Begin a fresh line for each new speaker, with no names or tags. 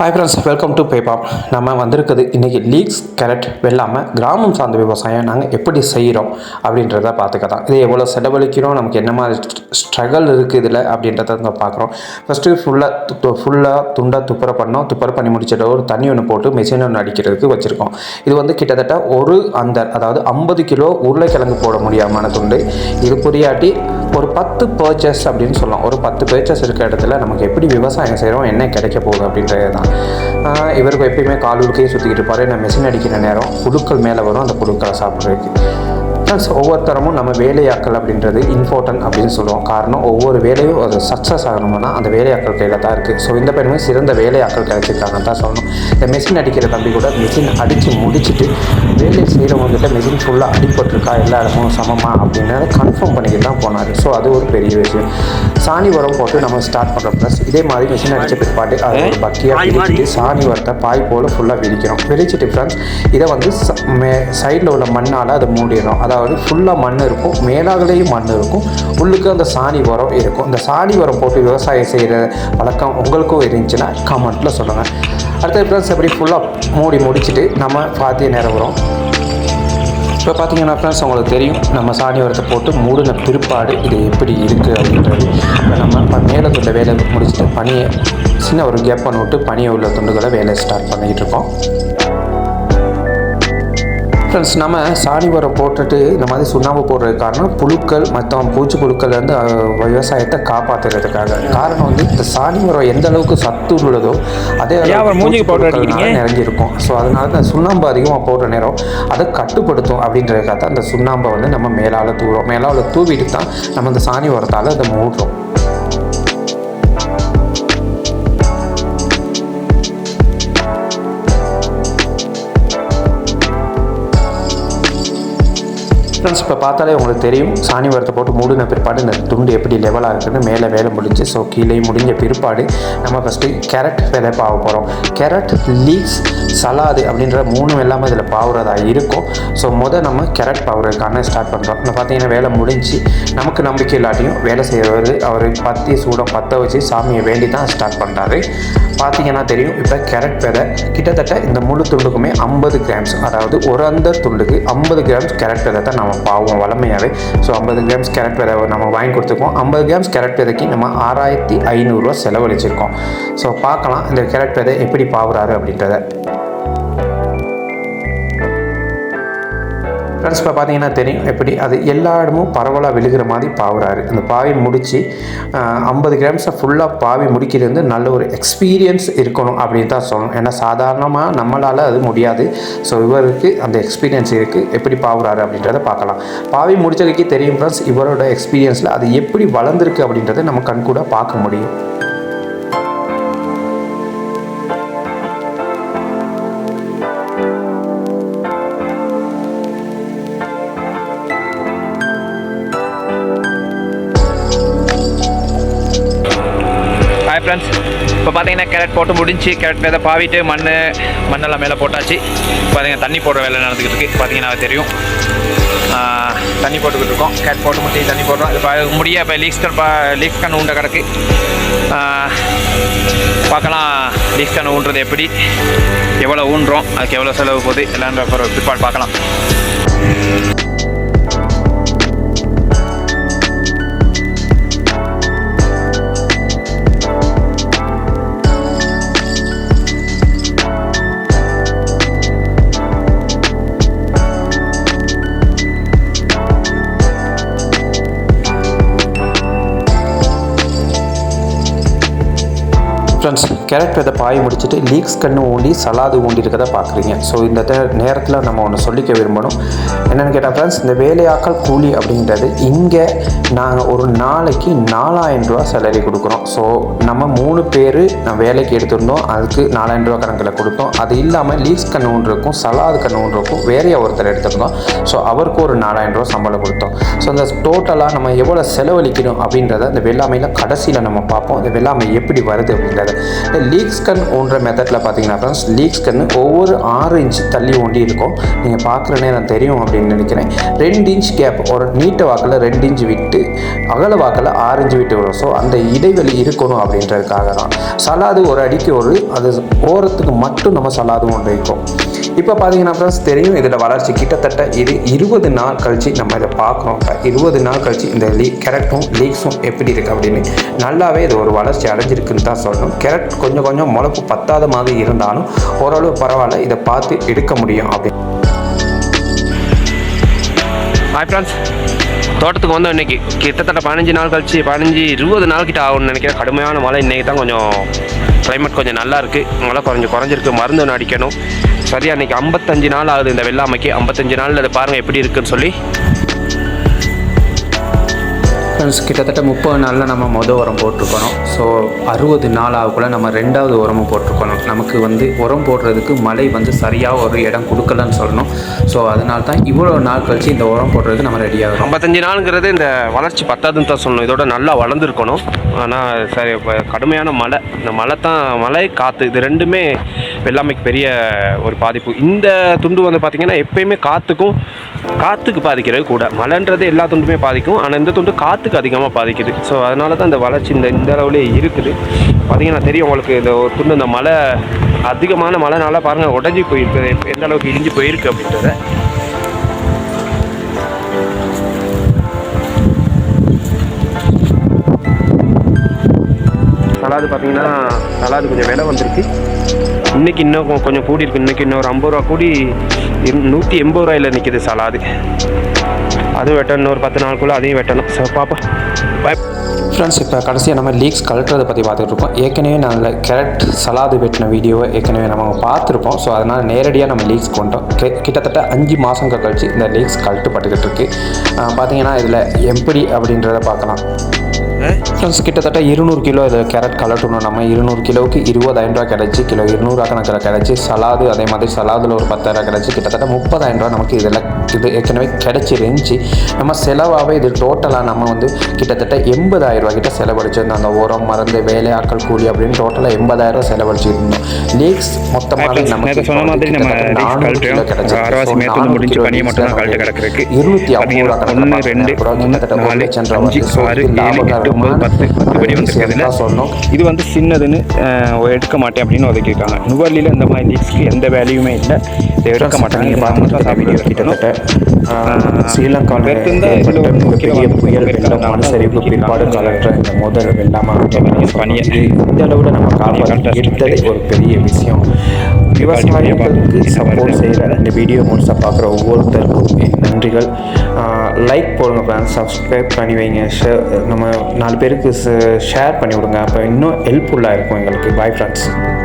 Hi friends welcome to பேபாப் நம்ம வந்திருக்குது இன்றைக்கி லீக்ஸ் கேரட் வெள்ளாமல் கிராமம் சார்ந்த விவசாயம் நாங்கள் எப்படி செய்கிறோம் அப்படின்றத பார்த்துக்கலாம். இது எவ்வளோ செலவழிக்கிறோம் நமக்கு என்ன மாதிரி ஸ்ட்ரகல் இருக்குது இதில் அப்படின்றத நம்ம பார்க்குறோம். ஃபஸ்ட்டு ஃபுல்லாக ஃபுல்லாக துண்டாக துப்புரை பண்ணோம். துப்புரை பண்ணி முடிச்சிட்டு ஒரு தண்ணி ஒன்று போட்டு மிஷின் ஒன்று அடிக்கிறதுக்கு வச்சுருக்கோம். இது வந்து கிட்டத்தட்ட ஒரு அந்த அதாவது ஐம்பது கிலோ உருளைக்கிழங்கு போட முடியாமான துண்டு. இது புரியாட்டி ஒரு பத்து பர்ச்சேஸ் அப்படின்னு சொல்லலாம். ஒரு பத்து பர்ச்சேஸ் இருக்க இடத்துல நமக்கு எப்படி விவசாயம் செய்கிறோம் என்ன கிடைக்க போகுது அப்படின்றது தான் இவருக்கு எப்பயுமே கால் உடுக்கையே சுற்றிக்கிட்டு இருப்பாரு. நான் மிஷின் அடிக்கிற நேரம் புழுக்கள் மேலே வரும். அந்த புழுக்களை சாப்பிட்றதுக்கு. ஃப்ரெண்ட்ஸ் ஒவ்வொருத்தரமும் நம்ம வேலையாட்கள் அப்படின்றது இம்பார்ட்டன்ட் அப்படின்னு சொல்லுவோம். காரணம் ஒவ்வொரு வேலையும் அது சக்ஸஸ் ஆகணும்னா அந்த வேலையாட்கள் கையில் தான் இருக்குது ஸோ இந்த பெருமை சிறந்த வேலையாட்கள் கிடைச்சிருக்காங்கன்னு தான் சொல்லணும். இந்த மெஷின் அடிக்கிற தம்பி கூட மெஷின் அடித்து முடிச்சுட்டு வேலை செய்கிறவங்ககிட்ட மெஷின் ஃபுல்லாக அடிபட்டிருக்கா எல்லா இடமும் சமமா அப்படின்னு கன்ஃபார்ம் பண்ணிக்கிட்டு தான் போனார். ஸோ அது ஒரு பெரிய விஷயம். சாணி உரம் போட்டு நம்ம ஸ்டார்ட் பண்ணுற ப்ளஸ் இதே மாதிரி மிஷின் அடித்த பிற்பாடு அதை ஒரு பக்கியாக விரிச்சிட்டு சாணி உரத்தை பாய் போல் ஃபுல்லாக விரிக்கிறோம். விரிச்சிட்டு ஃப்ரெண்ட்ஸ் இதை வந்து சைடில் உள்ள மண்ணால் அதை மூடிடுறோம் அதாவது ஃபுல்லாக மண் இருக்கும். மேலாகலேயும் மண் இருக்கும். உள்ளுக்கு அந்த சாணி உரம் இருக்கும். இந்த சாணி உரம் போட்டு விவசாயம் செய்கிற வழக்கம் உங்களுக்கும் இருந்துச்சுன்னா கமெண்ட்டில் சொல்லுங்கள் அடுத்த ஃப்ரெண்ட்ஸ் எப்படி ஃபுல்லாக மூடி முடிச்சுட்டு நம்ம பாத்திய நேரம் வரும். இப்போ பார்த்தீங்கன்னா ஃப்ரெண்ட்ஸ் உங்களுக்கு தெரியும். நம்ம சாணி உரத்தை போட்டு மூடின பிற்பாடு இது எப்படி இருக்குது அப்படின்றது. இப்போ நம்ம மேலே துண்ட வேலை முடிச்சுட்டு பனியை சின்ன ஒரு கேப் பண்ணி விட்டு பனியை உள்ள துண்டுகளை வேலையை ஸ்டார்ட் பண்ணிக்கிட்டு இருக்கோம். ஃப்ரெண்ட்ஸ் நம்ம சாணி உரம் போட்டுட்டு இந்த மாதிரி சுண்ணாம்பு போடுறது காரணம் புழுக்கள் மற்ற பூச்சி புழுக்கள் வந்து விவசாயத்தை காப்பாற்றுறதுக்காக காரணம் வந்து இந்த சாணி உரம் எந்த அளவுக்கு சத்து உள்ளதோ அதே? நிறைஞ்சிருக்கும். ஸோ அதனால தான் சுண்ணாம்பு அதிகமாக போடுற நேரம் அதை கட்டுப்படுத்தும் அப்படின்றதுக்காக தான் அந்த சுண்ணாம்பை வந்து நம்ம மேலால் தூவோம் மேலால் தூவிட்டு தான் நம்ம இந்த சாணி உரத்தால் அதை மூடுறோம். ஃப்ரெண்ட்ஸ் இப்போ பார்த்தாலே உங்களுக்கு தெரியும். சாணி உரத்தை போட்டு மூடின பிற்பாடு இந்த துண்டு எப்படி லெவலாக இருக்குன்னு மேலே வேலை முடிஞ்சு ஸோ கீழே முடிஞ்ச பிற்பாடு நம்ம ஃபஸ்ட்டு கேரட் விதை பாவ போகிறோம் கேரட் லீக்ஸ் சலாது அப்படின்ற மூணும் எல்லாமே இதில் பாவுறதா இருக்கும். ஸோ முதல் நம்ம கேரட் பாவுறதுக்கான ஸ்டார்ட் பண்ணுறோம் இப்போ பார்த்தீங்கன்னா வேலை முடிஞ்சு நமக்கு நம்பிக்கை இல்லாட்டியும் வேலை செய்கிறவர் அவர் பத்தி சூடம் பற்ற வச்சு சாமியை வேண்டி தான் ஸ்டார்ட் பண்ணுறாரு பார்த்தீங்கன்னா தெரியும் இப்போ கேரட் விதை கிட்டத்தட்ட இந்த முழு துண்டுக்குமே ஐம்பது கிராம்ஸ் அதாவது ஒரு அந்த துண்டுக்கு ஐம்பது கிராம்ஸ் கேரட் விதை தான் நம்ம பாவம் வளமையாகவே ஸோ ஐம்பது கிராம்ஸ் கேரட் விதை நம்ம வாங்கி கொடுத்துருக்கோம். ஐம்பது கிராம்ஸ் கேரட் விதைக்கு நம்ம ஆறாயிரத்தி ஐநூறுரூவா செலவழிச்சிருக்கோம். ஸோ பார்க்கலாம் இந்த கேரட் விதை எப்படி பாவுறாரு அப்படின்றத. ஃப்ரெண்ட்ஸ் இப்போ பார்த்தீங்கன்னா தெரியும். எப்படி? அது எல்லா இடமும் பரவலாக விழுகிற மாதிரி பாவுறாரு. அந்த பாவி முடித்து ஐம்பது கிராம்ஸை ஃபுல்லாக பாவி முடிக்கிறது வந்து நல்ல ஒரு எக்ஸ்பீரியன்ஸ் இருக்கணும் அப்படின்னு தான் சொல்லணும். ஏன்னா சாதாரணமாக நம்மளால் அது முடியாது. ஸோ இவருக்கு அந்த எக்ஸ்பீரியன்ஸ் இருக்குது எப்படி பாவுறாரு அப்படின்றத பார்க்கலாம். பாவி முடிச்சதுக்கே தெரியும் ஃப்ரெண்ட்ஸ் இவரோட எக்ஸ்பீரியன்ஸில் அது எப்படி வளர்ந்துருக்கு அப்படின்றத நம்ம கண்கூட பார்க்க முடியும்.
ஃப்ரெண்ட்ஸ் இப்போ பார்த்தீங்கன்னா கேரட் போட்டு முடிஞ்சு கேரட் விதை பாவிட்டு மண் மண்ணெல்லாம் மேலே போட்டாச்சு. பார்த்தீங்கன்னா தண்ணி போடுற வேலை நடந்துக்கிட்டு இருக்குது பார்த்தீங்கன்னா தெரியும். தண்ணி போட்டுக்கிட்டு இருக்கோம். கேரட் போட்டு முட்டி தண்ணி போடுறோம். இப்போ முடிய இப்போ லீக்ஸ் கன் பா லீக்ஸ் கன் உண்டை கிடக்கு. பார்க்கலாம். லீக்ஸ் கன் ஊன்றது எப்படி? எவ்வளோ ஊன்றோம்? அதுக்கு எவ்வளோ செலவு போகுது? எல்லாம் பிற்பாடு பார்க்கலாம்.
ஃப்ரெண்ட்ஸ் கேரக்டர் அதை பாய் முடிச்சுட்டு லீக்ஸ் கண்ணு ஊண்டி சலாது ஊண்டி இருக்கதை பார்க்குறீங்க ஸோ இந்த நேரத்தில் நம்ம ஒன்று சொல்லிக்க விரும்பணும். என்னென்னு கேட்டால் ஃப்ரெண்ட்ஸ் இந்த வேலையாக்கள் கூலி அப்படின்றது இங்கே நாங்கள் ஒரு நாளைக்கு நாலாயிரம் ரூபா சேலரி கொடுக்குறோம். ஸோ நம்ம மூணு பேர் வேலைக்கு எடுத்திருந்தோம். அதுக்கு நாலாயிரம் ரூபா கணக்கில் கொடுத்தோம். அது இல்லாமல் லீக்ஸ் கண்ணு இருக்கும் சலாது கண்ணு இருக்கும் வேறைய ஒருத்தர் எடுத்திருந்தோம். ஸோ அவருக்கு ஒரு நாலாயிரம் ரூபா சம்பளம் கொடுத்தோம். ஸோ அந்த டோட்டலாக நம்ம எவ்வளோ செலவழிக்கணும் அப்படின்றத இந்த வெள்ளாமையில் கடைசியில் நம்ம பார்ப்போம். இந்த வெள்ளாமை எப்படி வருது அப்படின்றத. லீக்ஸ் கண் ஊன்ற மெத்தடில் பார்த்தீங்கன்னா ஃப்ரெண்ட்ஸ் லீக்ஸ் ஸ்கன் ஒவ்வொரு ஆறு இன்ச் தள்ளி ஒண்டி இருக்கும். நீங்கள் பார்க்குற நேரம் தெரியும் அப்படின்னு நினைக்கிறேன். ரெண்டு இன்ச் கேப் ஒரு நீட்ட வாக்கில் ரெண்டு இன்ச் விட்டு அகல வாக்கில் ஆறு இன்ச் விட்டு வரும். ஸோ அந்த இடைவெளி இருக்கணும் அப்படின்றதுக்காக தான். சலாது ஒரு அடிக்கு ஒரு அது ஓரத்துக்கு மட்டும் நம்ம சலாது ஒன்று இருக்கும் இப்போ பார்த்தீங்கன்னா ஃப்ரெண்ட்ஸ் தெரியும் இதில் வளர்ச்சி. கிட்டத்தட்ட இது இருபது நாள் கழித்து நம்ம இதை பார்க்குறோம் இப்போ இருபது நாள் கழிச்சு இந்த லீ கேரட்டும் லீக்ஸும் எப்படி இருக்குது அப்படின்னு. நல்லாவே இது ஒரு வளர்ச்சி அடைஞ்சிருக்குன்னு தான் சொல்லணும். கேரட் கொஞ்சம் கொஞ்சம் முளைப்பு பத்தாத மாதிரி இருந்தாலும் ஓரளவு பரவாயில்ல இதை பார்த்து எடுக்க முடியும் அப்படின்னு.
ஹாய் ஃப்ரெண்ட்ஸ் தோட்டத்துக்கு வந்தோம் இன்னைக்கு. கிட்டத்தட்ட பதினஞ்சு நாள் கழிச்சு பதினஞ்சு இருபது நாள் கிட்ட ஆகும்னு நினைக்கிறேன். கடுமையான மழை இன்றைக்கி தான் கொஞ்சம் கிளைமேட் கொஞ்சம் நல்லா இருக்குது மழை கொஞ்சம் குறைஞ்சிருக்கு. மருந்து ஒன்று அடிக்கணும். சரியா இன்னைக்கு ஐம்பத்தஞ்சு நாள் ஆகுது இந்த வெள்ளாமைக்கு. ஐம்பத்தஞ்சு நாளில் அதை பாருங்கள் எப்படி இருக்குன்னு சொல்லி.
ஃப்ரெண்ட்ஸ் கிட்டத்தட்ட முப்பது நாளில் நம்ம மொதல் உரம் போட்டிருக்கணும். ஸோ அறுபது நாள் ஆகக்குள்ள நம்ம ரெண்டாவது உரமும் போட்டிருக்கணும். நமக்கு வந்து உரம் போடுறதுக்கு மழை வந்து சரியாக ஒரு இடம் கொடுக்கலன்னு சொல்லணும். ஸோ அதனால தான் இவ்வளோ நாள் கழிச்சு இந்த உரம் போடுறதுக்கு நம்ம ரெடியாகிறோம்
ஐம்பத்தஞ்சு நாளுங்கிறது இந்த வளர்ச்சி பத்தாதுன்னு தான் சொல்லணும். இதோட நல்லா வளர்ந்துருக்கணும். ஆனால் சரி இப்போ கடுமையான மழை. இந்த மழை தான் மழை காற்று இது ரெண்டுமே வெள்ளாமைக்கு பெரிய ஒரு பாதிப்பு. இந்த துண்டு வந்து பார்த்திங்கன்னா எப்பயுமே காற்றுக்கும் காற்றுக்கு பாதிக்கிறது கூட. மழைன்றது எல்லா துண்டுமே பாதிக்கும். ஆனால் இந்த துண்டு காற்றுக்கு அதிகமாக பாதிக்குது. ஸோ அதனால தான் இந்த வளர்ச்சி இந்த இந்த அளவுலேயே இருக்குது. பார்த்தீங்கன்னா தெரியும் உங்களுக்கு இந்த ஒரு துண்டு இந்த மழை அதிகமான மழைனால பாருங்கள் உடஞ்சி போயிருக்குது எந்த அளவுக்கு இடிஞ்சு போயிருக்கு அப்படின்றத. நல்லாது பார்த்தீங்கன்னா சலாது கொஞ்சம் விலை வந்திருக்கு. இன்னைக்கு இன்னும் கொஞ்சம் கூடி இருக்கு. இன்னைக்கு இன்னொரு ஐம்பது ரூபா கூடி நூற்றி எண்பது ரூபாயில் நிற்கிது சலாது அதுவும் வெட்டணும். இன்னொரு பத்து நாளுக்குள்ளே அதையும் வெட்டணும். ஸோ பாப்பா பாய்
ஃப்ரெண்ட்ஸ் இப்போ கடைசியாக நம்ம லீக்ஸ் கழட்டுறதை பற்றி பார்த்துட்டு இருக்கோம் ஏற்கனவே நாங்கள் கேரட் சலாது வெட்டின வீடியோவை ஏற்கனவே நம்ம பார்த்துருப்போம். ஸோ அதனால் நேரடியாக நம்ம லீக்ஸ் கொண்டோம். கிட்டத்தட்ட அஞ்சு மாதங்கள் கழிச்சு இந்த லீக்ஸ் கழட்டுப்பட்டுக்கிட்டு இருக்கு. பார்த்தீங்கன்னா இதில் எப்படி அப்படின்றத பார்க்கலாம். ஃப்ரெண்ட்ஸ் கிட்டத்தட்ட இருநூறு கிலோ இது கேரட் கலட்டணும் நம்ம இருநூறு கிலோவுக்கு இருபதாயிரம் ரூபா கிடச்சி கிலோ இருநூறுவா கணக்கில் கிடச்சி சலாது அதே மாதிரி சலாதில் ஒரு பத்தாயிரம் கிடச்சி கிட்டத்தட்ட முப்பதாயிரம் ரூபா நமக்கு இதில் இது ஏற்கனவே கிடச்சிருந்துச்சி நம்ம செலவாகவே இது டோட்டலாக நம்ம வந்து கிட்டத்தட்ட எண்பதாயிரம் ரூபா கிட்ட செலவழிச்சிருந்தோம். அந்த உரம் மருந்து வேலையாட்கள் கூலி அப்படின்னு டோட்டலாக எண்பதாயிரம் ரூபா செலவழிச்சிருந்தோம் லீக்ஸ் மொத்தமாகவே நமக்கு
சொன்ன மாதிரி நம்ம. ஒரு.
இருநூத்தி ஐம்பது ரூபா
பார்த்தீங்கன்னா ஒன்று, ரெண்டு, மூணு, ஒன்பது, பத்து பத்து படி வந்திருக்குதுல
சொன்னோம்
இது வந்து சின்னதுன்னு எடுக்க மாட்டேன் அப்படின்னு ஒதுக்கியிருக்காங்க நுவர்லியில் இந்த மாதிரி லீக்ஸ்க்கு எந்த வேல்யூமே இல்லை. இதை எடுக்க மாட்டாங்க. நீங்கள் பார்த்து வீடியோ
கிட்டத்தட்ட ஸ்ரீலங்காவில் சரிவுக்கு பிற்பாடு கலற்ற இந்த முதல் வெள்ளமாக
பனியை.
இந்த அளவில் நம்ம காப்பாற்றி எடுத்தது ஒரு பெரிய விஷயம். விவசாயிகளுக்கு சப்போர்ட் செய்கிற இந்த வீடியோ முழுசாக பார்க்குற ஒவ்வொருத்தருக்கும் நன்றிகள். லைக் போடுங்க ஃப்ரெண்ட்ஸ் சப்ஸ்கிரைப் பண்ணி வைங்க. ஷே- நம்ம நாலு பேருக்கு ஷேர் பண்ணி விடுங்க. அப்போ இன்னும் ஹெல்ப்ஃபுல்லாக இருக்கும் எங்களுக்கு. Bye friends